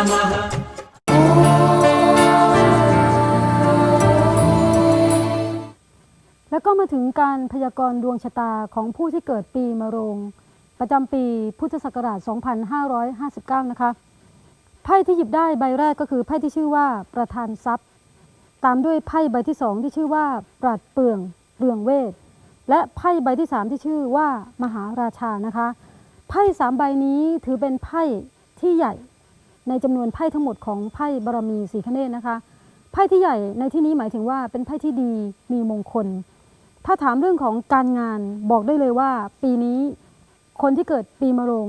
नमः แล้วก็มาถึงการพยากรณ์ดวงชะตาของผู้ที่เกิดปีมะโรง ประจำปีพุทธศักราช 2559 นะคะ ไพ่ที่หยิบได้ใบแรกก็คือไพ่ที่ชื่อว่าประธานทรัพย์ ตามด้วยไพ่ใบที่สองที่ชื่อว่าปราดเปลืองเรืองเวท และไพ่ใบที่สามที่ชื่อว่ามหาราชานะคะ ไพ่สามใบนี้ถือเป็นไพ่ที่ใหญ่ ในจำนวนไพ่ทั้งหมดของไพ่บารมีสีคเนศนะคะ ไพ่ที่ใหญ่ในที่นี้หมายถึงว่าเป็นไพ่ที่ดีมีมงคล ถ้าถามเรื่องของการงานบอกได้เลยว่า ปีนี้คนที่เกิดปีมะโรง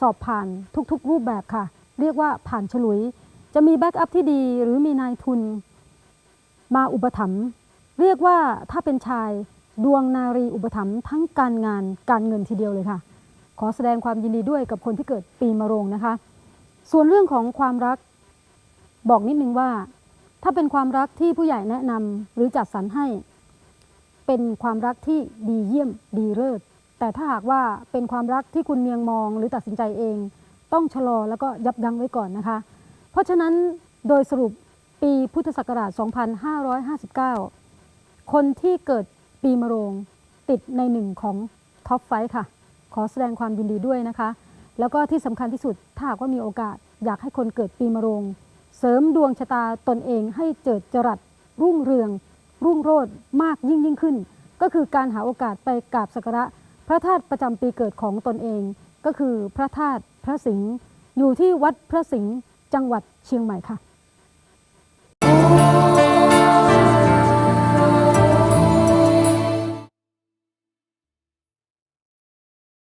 สอบผ่านทุกๆ รูปแบบค่ะ เรียกว่าผ่านฉลุย จะมีแบ็กอัพที่ดีหรือมีนายทุน มาอุปถัมภ์เรียกว่าถ้าเป็นชายดวงนารีอุปถัมภ์ทั้งการงานการเงินทีเดียวเลยค่ะ ขอแสดงความยินดีด้วยกับคนที่เกิดปีมะโรงนะคะ ส่วนเรื่องของความรัก บอกนิดนึงว่า ถ้าเป็นความรักที่ผู้ใหญ่แนะนำหรือจัดสรรให้ เป็นความรักที่ดีเยี่ยมดีเลิศแต่ถ้าหากว่าเป็นความรักที่คุณเมียงมองหรือตัดสินใจเอง ต้องชะลอแล้วก็ยับยั้งไว้ก่อนนะคะ เพราะฉะนั้นโดยสรุปปีพุทธศักราช 2559 คนที่เกิดปีมะโรงติดในหนึ่งของท็อปไฟค่ะ ขอแสดงความยินดีด้วยนะคะ แล้วก็ที่สำคัญที่สุดถ้าหากว่ามีโอกาส อยากให้คนเกิดปีมะโรง เสริมดวงชะตาตนเองให้เจิดจรัส รุ่งเรือง รุ่งโรจน์มากยิ่งยิ่งขึ้น ก็คือการหาโอกาสไปกราบสักการะ พระธาตุประจำปีเกิดของตนเอง ก็คือพระธาตุพระสิงห์อยู่ที่วัดพระสิงห์จังหวัดเชียงใหม่ค่ะ